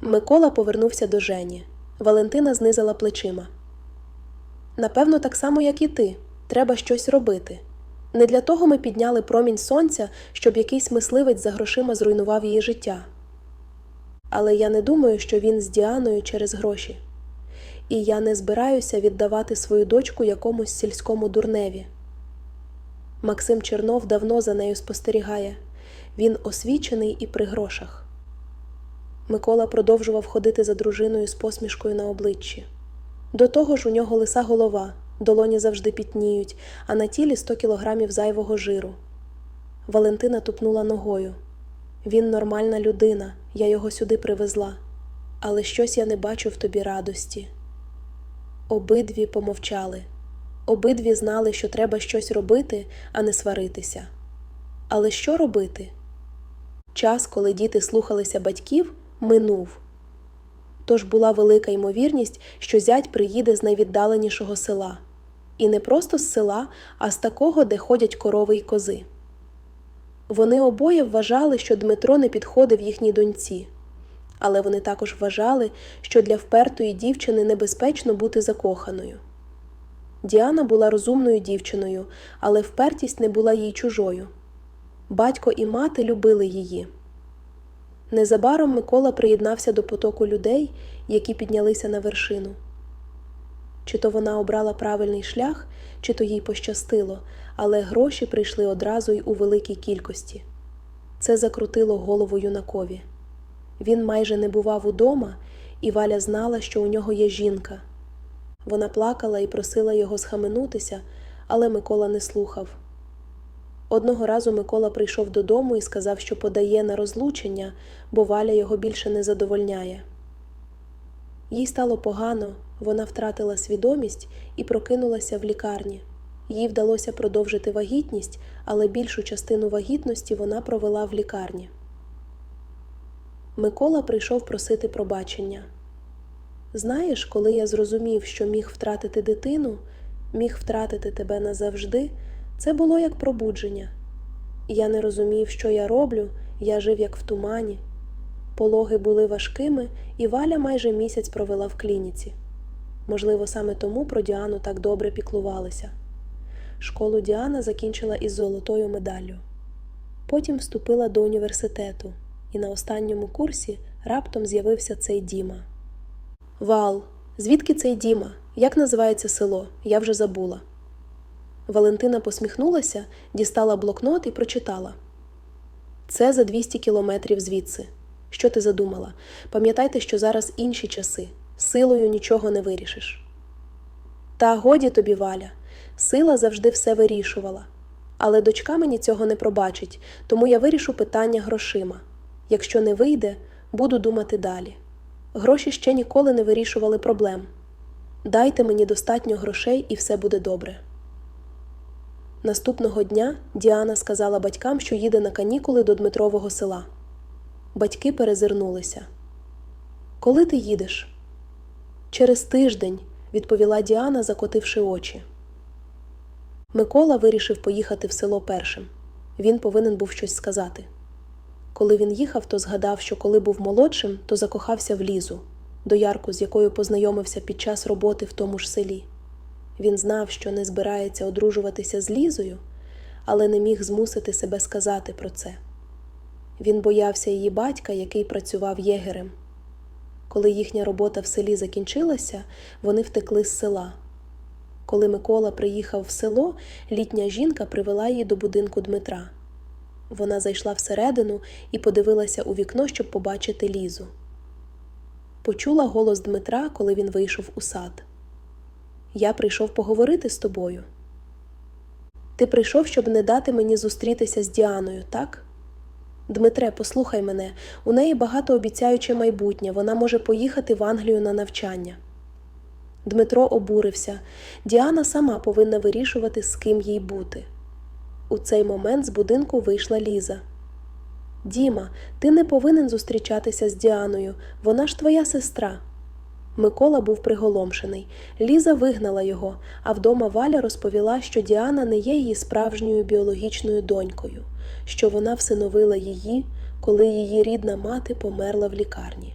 Микола повернувся до Жені. Валентина знизила плечима. Напевно, так само, як і ти. Треба щось робити. Не для того ми підняли промінь сонця, щоб якийсь мисливець за грошима зруйнував її життя. Але я не думаю, що він з Діаною через гроші. І я не збираюся віддавати свою дочку якомусь сільському дурневі. Максим Чернов давно за нею спостерігає. Він освічений і при грошах. Микола продовжував ходити за дружиною з посмішкою на обличчі. До того ж, у нього лиса голова, долоні завжди пітніють, а на тілі 100 кілограмів зайвого жиру. Валентина тупнула ногою. Він нормальна людина, я його сюди привезла, але щось я не бачу в тобі радості. Обидві помовчали. Обидві знали, що треба щось робити, а не сваритися. Але що робити? Час, коли діти слухалися батьків, минув. Тож була велика ймовірність, що зять приїде з найвіддаленішого села. І не просто з села, а з такого, де ходять корови й кози. Вони обоє вважали, що Дмитро не підходив їхній доньці, але вони також вважали, що для впертої дівчини небезпечно бути закоханою. Діана була розумною дівчиною, але впертість не була їй чужою. Батько і мати любили її. Незабаром Микола приєднався до потоку людей, які піднялися на вершину. Чи то вона обрала правильний шлях, чи то їй пощастило, але гроші прийшли одразу й у великій кількості. Це закрутило голову юнакові. Він майже не бував удома, і Валя знала, що у нього є жінка. Вона плакала і просила його схаменутися, але Микола не слухав. Одного разу Микола прийшов додому і сказав, що подає на розлучення, бо Валя його більше не задовольняє. Їй стало погано, вона втратила свідомість і прокинулася в лікарні. Їй вдалося продовжити вагітність, але більшу частину вагітності вона провела в лікарні. Микола прийшов просити пробачення. Знаєш, коли я зрозумів, що міг втратити дитину, міг втратити тебе назавжди, це було як пробудження. Я не розумів, що я роблю, я жив як в тумані. Пологи були важкими, і Валя майже місяць провела в клініці. Можливо, саме тому про Діану так добре піклувалися. Школу Діана закінчила із золотою медаллю. Потім вступила до університету, і на останньому курсі раптом з'явився цей Діма. Вал, звідки цей Діма? Як називається село? Я вже забула. Валентина посміхнулася, дістала блокнот і прочитала. Це за 200 кілометрів звідси. Що ти задумала? Пам'ятайте, що зараз інші часи. Силою нічого не вирішиш. Та годі тобі, Валя, сила завжди все вирішувала. Але дочка мені цього не пробачить, тому я вирішу питання грошима. Якщо не вийде, буду думати далі. Гроші ще ніколи не вирішували проблем. Дайте мені достатньо грошей, і все буде добре. Наступного дня Діана сказала батькам, що їде на канікули до Дмитрового села. Батьки перезирнулися. Коли ти їдеш? Через тиждень, відповіла Діана, закотивши очі. Микола вирішив поїхати в село першим. Він повинен був щось сказати. Коли він їхав, то згадав, що коли був молодшим, то закохався в Лізу, доярку, з якою познайомився під час роботи в тому ж селі. Він знав, що не збирається одружуватися з Лізою, але не міг змусити себе сказати про це. Він боявся її батька, який працював єгерем. Коли їхня робота в селі закінчилася, вони втекли з села. Коли Микола приїхав в село, літня жінка привела її до будинку Дмитра. Вона зайшла всередину і подивилася у вікно, щоб побачити Лізу. Почула голос Дмитра, коли він вийшов у сад. Я прийшов поговорити з тобою. Ти прийшов, щоб не дати мені зустрітися з Діаною, так? Дмитре, послухай мене, у неї багатообіцяюче майбутнє, вона може поїхати в Англію на навчання. Дмитро обурився. Діана сама повинна вирішувати, з ким їй бути. У цей момент з будинку вийшла Ліза. Діма, ти не повинен зустрічатися з Діаною, вона ж твоя сестра. Микола був приголомшений. Ліза вигнала його, а вдома Валя розповіла, що Діана не є її справжньою біологічною донькою, що вона всиновила її, коли її рідна мати померла в лікарні.